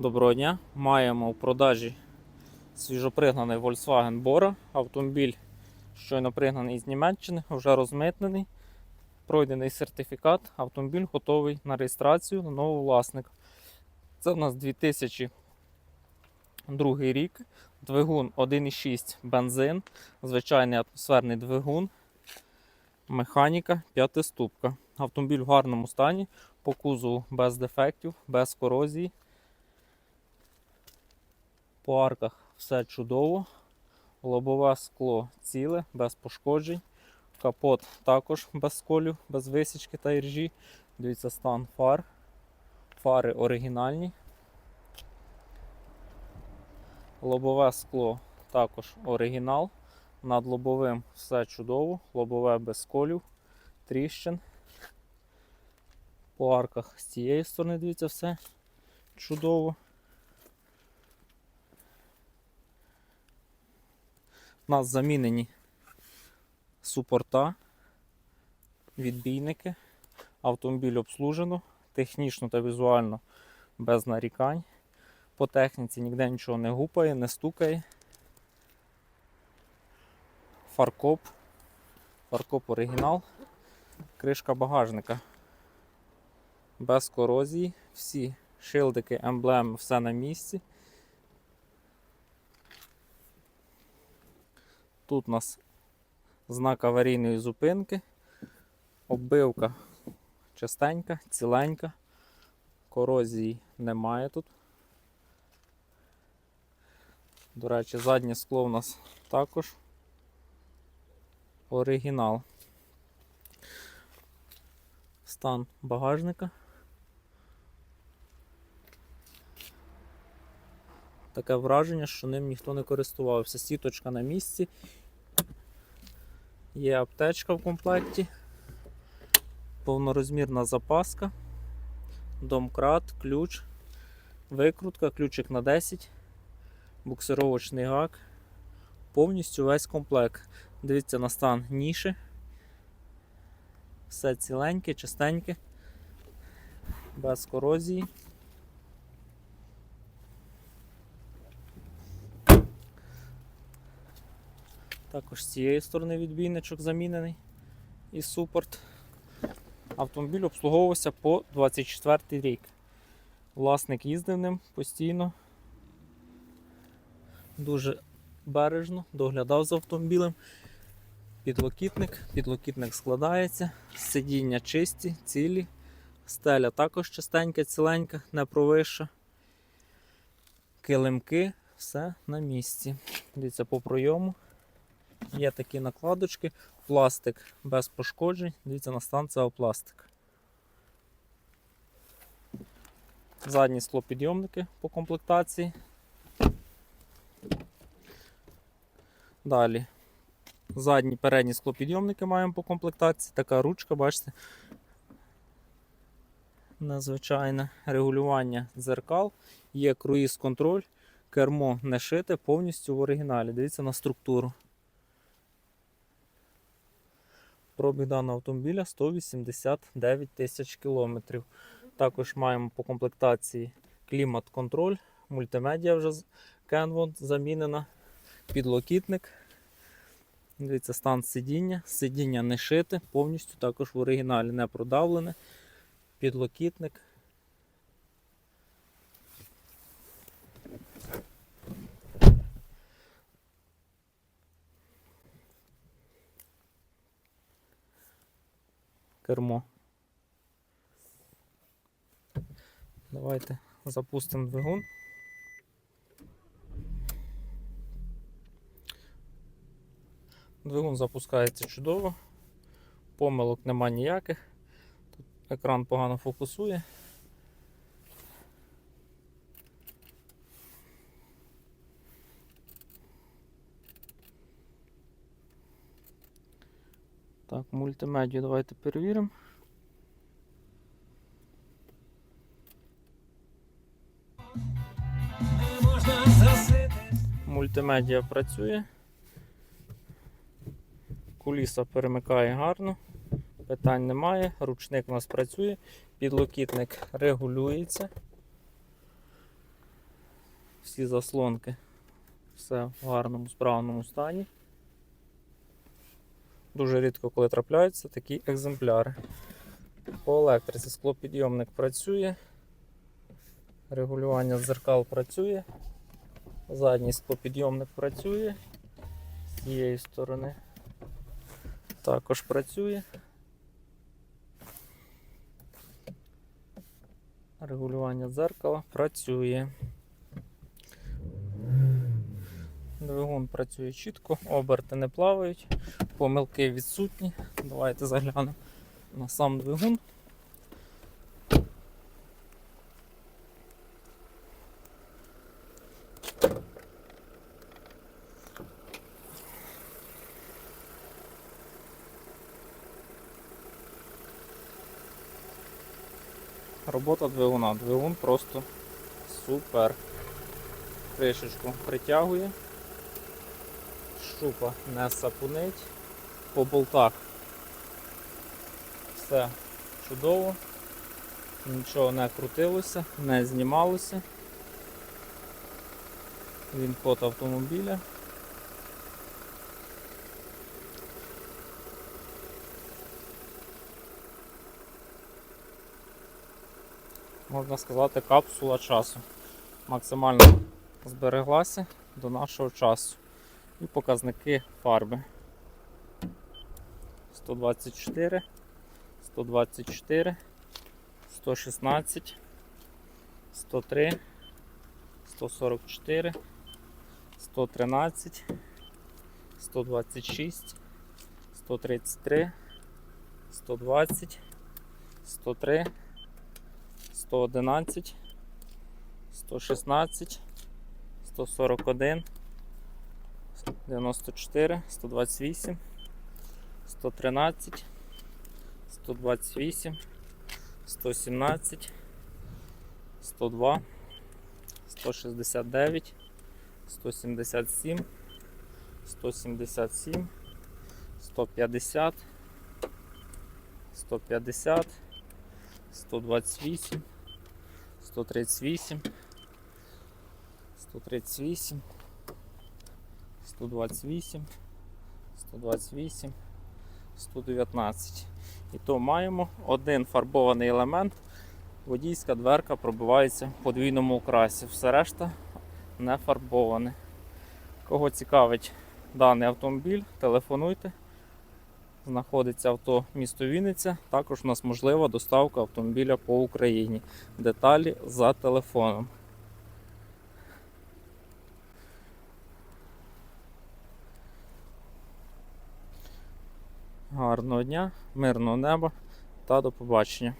Доброго дня. Маємо в продажі свіжопригнаний Volkswagen Bora. Автомобіль щойно пригнаний з Німеччини, вже розмитнений. Пройдений сертифікат. Автомобіль готовий на реєстрацію на нового власника. Це у нас 2002 рік. Двигун 1,6 бензин, звичайний атмосферний двигун, механіка, п'ятиступка. Автомобіль в гарному стані, по кузову без дефектів, без корозії. По арках все чудово. Лобове скло ціле, без пошкоджень. Капот також без сколів, без висічки та іржі. Дивіться стан фар. Фари оригінальні. Лобове скло також оригінал. Над лобовим все чудово, лобове без сколів, тріщин. По арках з цієї сторони, дивіться, все чудово. У нас замінені супорта, відбійники. Автомобіль обслужено, технічно та візуально без нарікань. По техніці ніде нічого не гупає, не стукає. Фаркоп. Фаркоп оригінал. Кришка багажника. Без корозії. Всі шилдики, емблеми, все на місці. Тут у нас знак аварійної зупинки, оббивка чистенька, ціленька, корозії немає тут. До речі, заднє скло у нас також оригінал. Стан багажника. Таке враження, що ним ніхто не користувався. Сіточка на місці. Є аптечка в комплекті, повнорозмірна запаска, домкрат, ключ, викрутка, ключик на 10, буксировочний гак, повністю весь комплект. Дивіться на стан ніші. Все ціленьке, чистеньке, без корозії. Також з цієї сторони відбійничок замінений і супорт. Автомобіль обслуговувався по 24 рік. Власник їздив ним постійно, дуже бережно, доглядав за автомобілем. Підлокітник, підлокітник складається, сидіння чисті, цілі, стеля також чистенька, ціленька, не провища. Килимки, все на місці. Дивіться по пройому. Є такі накладочки, пластик без пошкоджень. Дивіться на стан цього пластик. Задні склопідйомники по комплектації. Далі. Задні передні склопідйомники маємо по комплектації. Така ручка, бачите. Незвичайне регулювання дзеркал. Є круїз-контроль, кермо не шите, повністю в оригіналі. Дивіться на структуру. Пробіг даного автомобіля 189 тисяч кілометрів. Також маємо по комплектації клімат-контроль, мультимедіа вже з- Kenwood замінена, підлокітник. Дивіться, стан сидіння. Сидіння не шите, повністю також в оригіналі не продавлене. Підлокітник. Кермо. Давайте запустимо двигун. Двигун запускається чудово, помилок нема ніяких. Тут екран погано фокусує. Так, мультимедію давайте перевіримо. Мультимедіа працює. Куліса перемикає гарно, питань немає, ручник у нас працює, підлокітник регулюється. Всі заслонки. Все в гарному, справному стані. Дуже рідко, коли трапляються такі екземпляри. По електриці склопідйомник працює. Регулювання дзеркал працює. Задній склопідйомник працює. З цієї сторони також працює. Регулювання дзеркала працює. Двигун працює чітко, оберти не плавають, помилки відсутні. Давайте заглянемо на сам двигун. Робота двигуна. Двигун просто супер. Кришечку притягує. Шупа не сапунить. По болтах все чудово. Нічого не крутилося, не знімалося. Він код автомобіля. Можна сказати, капсула часу. Максимально збереглася до нашого часу. І показники фарби. 124, 124, 116, 103, 144, 113, 126, 133, 120, 103, 111, 116, 141, 94, 128, 113, 128, 117, 102, 169, 177, 177, 150, 150, 128, 138, 138, 128, 128, 119. І то маємо один фарбований елемент. Водійська дверка пробивається в подвійному окрасі. Все решта не фарбоване. Кого цікавить даний автомобіль, телефонуйте. Знаходиться авто місто Вінниця. Також у нас можлива доставка автомобіля по Україні. Деталі за телефоном. Гарного дня, мирного неба та до побачення.